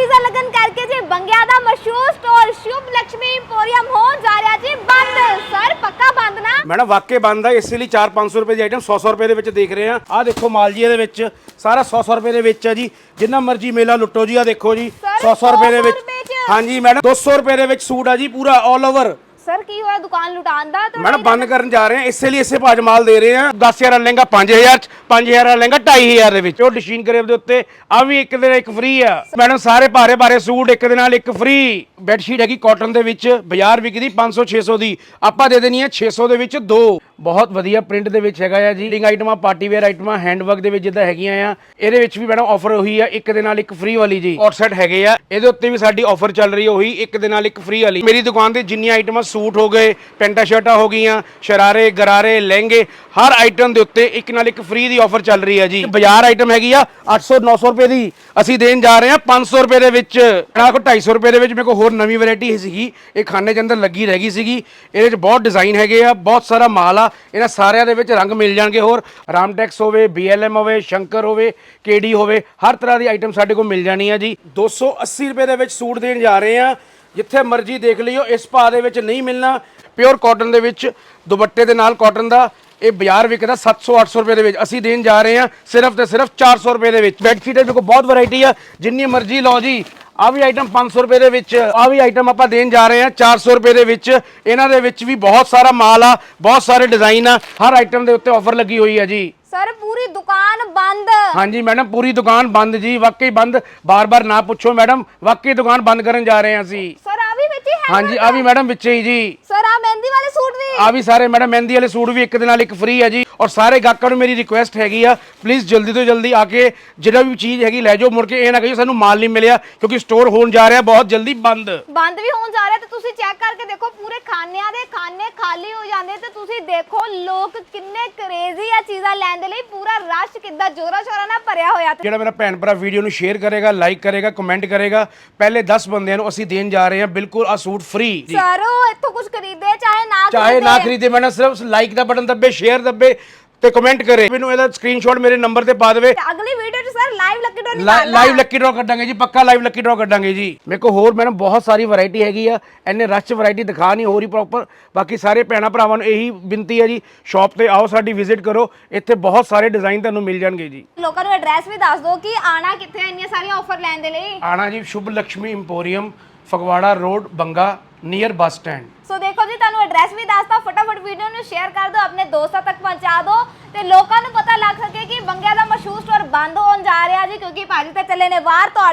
Visa ਲੱਗਣ ਕਰਕੇ ਜੀ ਬੰਗਿਆ ਦਾ ਮਸ਼ਹੂਰ ਸਟੋਰ ਸ਼ੁਭ ਲక్ష్ਮੀ ਇੰਪੋਰੀਅਮ ਹੋ ਜਾ ਰਿਹਾ ਜੀ ਬੰਦ। ਸਰ ਪੱਕਾ ਬੰਦ ਨਾ? ਮੈਡਮ ਵਾਕਈ ਬੰਦ ਆ। ਇਸੇ ਲਈ 4-500 ਰੁਪਏ ਦੀ ਆਈਟਮ 100-100 ਰੁਪਏ ਦੇ ਵਿੱਚ ਦੇਖ ਰਹੇ ਆ। ਆ ਦੇਖੋ ਮਾਲ ਜੀ ਇਹਦੇ ਵਿੱਚ ਸਾਰਾ 100-100 ਰੁਪਏ ਦੇ ਵਿੱਚ ਆ ਜੀ। ਜਿੰਨਾ ਮਰਜ਼ੀ ਮੇਲਾ ਲੁੱਟੋ ਜੀ ਆ ਦੇਖੋ ਜੀ। 100-100 ਰੁਪਏ ਦੇ ਵਿੱਚ ਹਾਂਜੀ ਮੈਡਮ 200 ਰੁਪਏ ਦੇ ਵਿੱਚ ਸੂਟ ਆ ਜੀ ਪੂਰਾ 올 ਓਵਰ ਸਰ ਕੀ ਹੋਇਆ? ਦੁਕਾਨ ਲੁਟਾਉਣ ਦਾ ਤੁਹਾਡਾ ਮੈਡਮ ਬੰਦ ਕਰਨ ਜਾ ਰਹੇ ਆ ਇਸੇ ਲਈ ਇਸੇ ਭਾਜ ਮਾਲ ਦੇ ਰਹੇ ਆ 10000 ਦਾ ਲਹਿੰਗਾ 5000 ਚ 5000 ਦਾ ਲਹਿੰਗਾ 2500 ਦੇ ਵਿੱਚ। ਉਹ ਡਿਸ਼ੀਨ ਕਰੇਵ ਦੇ ਉੱਤੇ ਆ ਵੀ ਇੱਕ ਦੇ ਨਾਲ ਇੱਕ ਫ੍ਰੀ ਆ। ਮੈਡਮ ਸਾਰੇ ਭਾਰੇ ਭਾਰੇ ਸੂਟ ਇੱਕ ਦੇ ਨਾਲ ਇੱਕ ਫ੍ਰੀ ਬੈੱਡ ਸ਼ੀਟ ਹੈਗੀ ਕਾਟਨ ਦੇ ਵਿੱਚ ਬਾਜ਼ਾਰ ਵਿਕਦੀ 500 600 ਦੀ। ਆਪਾਂ ਦੇ ਦੇਣੀ ਹੈ 600 ਦੇ ਵਿੱਚ ਦੋ। ਬਹੁਤ ਵਧੀਆ ਪ੍ਰਿੰਟ ਦੇ ਵਿੱਚ ਹੈਗਾ ਆ ਜੀ। ਲਿੰਗ ਆਈਟਮਾਂ ਪਾਰਟੀ ਵੇਅਰ ਆਈਟਮਾਂ ਹੈਂਡਵਰਕ ਦੇ ਵਿੱਚ ਜਿੱਦਾਂ ਹੈਗੀਆਂ ਆ। ਇਹਦੇ ਵਿੱਚ ਵੀ ਮੈਡਮ ਆਫਰ ਉਹੀ ਆ, ਇੱਕ ਦੇ ਨਾਲ ਇੱਕ ਫ੍ਰੀ ਵਾਲੀ ਜੀ। ਕੋਟ ਸੈਟ ਹੈਗੇ ਆ। ਇਹਦੇ ਉੱਤੇ ਵੀ ਸਾਡੀ ਆਫਰ ਚੱਲ ਰਹੀ ਉਹੀ, ਇੱਕ ਦੇ ਨਾਲ ਇੱਕ ਫ੍ਰੀ ਵਾਲੀ। ਮੇਰੀ ਦੁਕਾਨ ਤੇ ਜਿੰਨੀਆਂ ਆਈਟਮਾਂ ਸੂਟ ਹੋ ਗਏ, ਪੈਂਟਾ ਸ਼ਰਟਾਂ ਹੋ ਗਈਆਂ, ਸ਼ਰਾਰੇ, ਗਰਾਰੇ, ਲਹਿੰਗੇ, ਹਰ ਆਈਟਮ ਦੇ ਉੱਤੇ ਇੱਕ ਨਾਲ ਇੱਕ ਫ੍ਰੀ ਦੀ ਆਫਰ ਚੱਲ ਰਹੀ ਹੈ ਜੀ। ਬਾਜ਼ਾਰ ਆਈਟਮ ਹੈਗੀ ਆ 800 900 ਰੁਪਏ ਦੀ। ਅਸੀਂ ਦੇਣ ਜਾ ਰਹੇ ਹਾਂ 500 ਰੁਪਏ ਦੇ ਵਿੱਚ। ਇਹਨਾਂ ਕੋਲ 250 ਰੁਪਏ ਦੇ ਵਿੱਚ ਮੇਰੇ ਕੋਲ ਹੋਰ ਨਵੀਂ ਵੈਰਾਈਟੀ ਸੀਗੀ। ਇਹ ਖਾਨੇ ਦੇ ਅੰਦਰ ਲੱਗੀ ਰਹਿ ਗਈ ਸੀਗੀ। ਇਹਦੇ 'ਚ ਬਹੁਤ ਡਿਜ਼ਾਈਨ ਹੈਗੇ ਆ, ਬਹੁਤ ਸਾਰਾ ਮਾਲ ਆ। ਇਹਨਾਂ ਸਾਰਿਆਂ ਦੇ ਵਿੱਚ ਰੰਗ ਮਿਲ ਜਾਣਗੇ ਹੋਰ। ਰਾਮਟੈਕਸ ਹੋਵੇ BLM ਹੋਵੇ, ਸ਼ੰਕਰ ਹੋਵੇ KD ਹੋਵੇ, ਹਰ ਤਰ੍ਹਾਂ ਦੀ ਆਈਟਮ ਸਾਡੇ ਕੋਲ ਮਿਲ ਜਾਣੀ ਆ ਜੀ। 280 ਰੁਪਏ ਦੇ ਵਿੱਚ ਸੂਟ ਦੇਣ ਜਾ ਰਹੇ ਆ। ਜਿੱਥੇ ਮਰਜ਼ੀ ਦੇਖ ਲਿਓ, ਇਸ ਭਾਅ ਦੇ ਵਿੱਚ ਨਹੀਂ ਮਿਲਣਾ। ਪਿਓਰ ਕਾਟਨ ਦੇ ਵਿੱਚ, ਦੁਪੱਟੇ ਦੇ ਨਾਲ ਕਾਟਨ ਦਾ, ਇਹ ਬਾਜ਼ਾਰ ਵਿਕਦਾ 700 800 ਰੁਪਏ ਦੇ ਵਿੱਚ। ਅਸੀਂ ਦੇਣ ਜਾ ਰਹੇ ਹਾਂ ਸਿਰਫ ਤੇ ਸਿਰਫ 400 ਰੁਪਏ ਦੇ ਵਿੱਚ। ਬੈੱਡ ਸ਼ੀਟ ਦੇ ਕੋਲ ਬਹੁਤ ਵੈਰਾਈਟੀ ਆ। ਜਿੰਨੀ ਮਰਜ਼ੀ ਲਓ ਜੀ ਆ ਵੀ ਆਈਟਮ 500 ਰੁਪਏ ਦੇ ਵਿੱਚ ਆ ਵੀ ਆਈਟਮ ਆਪਾਂ ਦੇਣ ਜਾ ਰਹੇ ਹਾਂ 400 ਰੁਪਏ ਦੇ ਵਿੱਚ। ਇਹਨਾਂ ਦੇ ਵਿੱਚ ਵੀ ਬਹੁਤ ਸਾਰਾ ਮਾਲ ਆ ਬਹੁਤ ਸਾਰੇ ਡਿਜ਼ਾਈਨ ਆ ਹਰ ਆਈਟਮ ਦੇ ਉੱਤੇ ਆਫਰ ਲੱਗੀ ਹੋਈ ਆ ਜੀ। ਸਰ ਪੂਰੀ ਦੁਕਾਨ ਬੰਦ। ਹਾਂਜੀ ਮੈਡਮ ਪੂਰੀ ਦੁਕਾਨ ਬੰਦ ਜੀ ਵਾਕਈ ਬੰਦ। ਬਾਰ-ਬਾਰ ਨਾ ਪੁੱਛੋ ਮੈਡਮ ਵਾਕਈ ਦੁਕਾਨ ਬੰਦ ਕਰਨ ਜਾ ਰਹੇ ਹਾਂ ਅਸੀਂ। ਸਰ ਆ ਵੀ ਵਿੱਚ ਹੀ ਹੈ ਹਾਂਜੀ ਆ ਵੀ ਮੈਡਮ ਵਿੱਚੇ ਹੀ ਜੀ। ਸਰ ਆ ਮਹਿੰਦੀ ਵਾਲੇ ਸੂਟ ਆ ਵੀ ਸਾਰੇ ਮੈਡਮ ਮਹਿੰਦੀ ਵਾਲੇ ਸੂਟ ਵੀ ਇੱਕ ਦੇ ਨਾਲ ਇੱਕ ਫ੍ਰੀ ਹੈ ਜੀ। ਔਰ ਸਾਰੇ ਗਾਹਕਾਂ ਨੂੰ ਮੇਰੀ ਰਿਕੁਐਸਟ ਹੈਗੀ ਆ ਪਲੀਜ਼ ਜਲਦੀ ਤੋਂ ਜਲਦੀ ਆ ਕੇ ਜਿਹੜਾ ਵੀ ਚੀਜ਼ ਹੈਗੀ ਲੈ ਜਾਓ ਮੁੜ ਕੇ ਇਹ ਨਾ ਕਹੀਓ ਸਾਨੂੰ ਮਾਲ ਨਹੀਂ ਮਿਲਿਆ ਕਿਉਂਕਿ ਸਟੋਰ ਹੋਣ ਜਾ ਰਿਹਾ ਬਹੁਤ ਜਲਦੀ ਬੰਦ। ਬੰਦ ਵੀ ਹੋਣ ਜਾ ਰਿਹਾ ਤੇ ਤੁਸੀਂ ਚੈੱਕ ਕਰਕੇ ਦੇਖੋ ਪੂਰੇ ਖਾਨਿਆਂ ਦੇ ਖਾਨੇ ਖਾਲੀ ਹੋ ਜਾਂਦੇ ਤੇ ਤੁਸੀਂ ਦੇਖੋ ਲੋਕ ਕਿੰਨੇ ਕਰੇਜ਼ੀ ਆ ਚੀਜ਼ਾਂ ਲੈਣ ਦੇ ਲਈ ਪੂਰਾ ਰਸ਼ ਕਿੱਦਾਂ ਜੋਰਾ ਸ਼ੋਰਾ ਨਾਲ ਭਰਿਆ ਹੋਇਆ ਤੇ ਜਿਹੜਾ ਮੇਰਾ ਭੈਣ ਭਰਾ ਵੀਡੀਓ ਨੂੰ ਸ਼ੇਅਰ ਕਰੇਗਾ ਲਾਈਕ ਕਰੇਗਾ ਕਮੈਂਟ ਕਰੇਗਾ ਪਹਿਲੇ 10 ਬੰਦਿਆਂ ਨੂੰ ਅਸੀਂ ਦੇਣ ਜਾ ਰਹੇ ਹਾਂ ਬਿਲਕੁਲ ਆ ਸੂਟ ਫ੍ਰੀ ਸਰ ਉਹ ਇੱਥੋਂ ਕੁਝ ਖਰੀਦੇ ਚਾਹੇ ਨਾ ਚਾਹੇ ਨਾ ਖਰੀਦੇ। ਖਰੀਦੇ ਮੈਡਮ ਸਿਰਫ ਲਾਈਕ ਦਾ ਬਟਨ ਦੱਬੇ ਸ਼ੇਅਰ ਦੱਬੇ ਤੇ ਕਮੈਂਟ ਕਰੇ। ਮੈਨੂੰ ਇਹਦਾ ਸਕਰੀਨਸ਼ਾਟ ਮੇਰੇ ਨੰਬਰ ਤੇ ਪਾ ਦੇਵੇ। ਅਗਲੀ ਵੀਡੀਓ 'ਚ sir live lucky draw live lucky draw ਕੱਢਾਂਗੇ ਜੀ ਪੱਕਾ ਲਾਈਵ ਲੱਕੀ ਡਰਾ ਕੱਢਾਂਗੇ ਜੀ। ਮੇਰੇ ਕੋਲ ਹੋਰ ਮੈਡਮ ਬਹੁਤ ਸਾਰੀ ਵੈਰਾਈਟੀ ਹੈਗੀ ਆ ਐਨੇ ਰਸ਼ ਵੈਰਾਈਟੀ ਦਿਖਾ ਨਹੀਂ ਹੋ ਰਹੀ ਪ੍ਰੋਪਰ ਬਾਕੀ ਸਾਰੇ ਭੈਣਾ ਭਰਾਵਾਂ ਨੂੰ ਇਹੀ ਬੇਨਤੀ ਹੈ ਜੀ ਸ਼ਾਪ ਤੇ ਆਓ ਸਾਡੀ ਵਿਜ਼ਿਟ ਕਰੋ। ਇੱਥੇ ਬਹੁਤ ਸਾਰੇ ਡਿਜ਼ਾਈਨ ਤੁਹਾਨੂੰ ਮਿਲ ਜਾਣਗੇ ਜੀ। ਲੋਕਾਂ ਨੂੰ ਐਡਰੈਸ ਵੀ ਦੱਸ ਦਿਓ ਕਿ ਆਣਾ ਕਿੱਥੇ ਹੈ ਇੰਨੀਆਂ ਸਾਰੀਆਂ ਆਫਰ ਲੈਣ ਦੇ ਲਈ। ਆਣਾ ਜੀ Shubh Lakshmi emporium Phagwara road Banga. Near bus stand so ਦੇਖੋ ਜੀ ਤੁਹਾਨੂੰ ਐਡਰੈਸ ਵੀ ਦੱਸਤਾ ਫਟਾਫਟ ਵੀਡੀਓ ਨੂੰ ਸ਼ੇਅਰ ਕਰ ਦਿਓ ਆਪਣੇ ਦੋਸਤਾਂ ਤੱਕ ਪਹੁੰਚਾ ਦਿਓ ਤੇ ਲੋਕਾਂ ਨੂੰ ਪਤਾ ਲੱਗ ਸਕੇ ਕਿ ਬੰਗਿਆ ਦਾ ਮਸ਼ਹੂਰ ਸਟੋਰ ਬੰਦ ਹੋਣ ਜਾ ਰਿਹਾ ਜੀ ਕਿਉਂਕਿ ਭਾਜੀ ਤੇ ਚੱਲੇ ਨੇ ਵਾਰ ਤੁਹਾਡਾ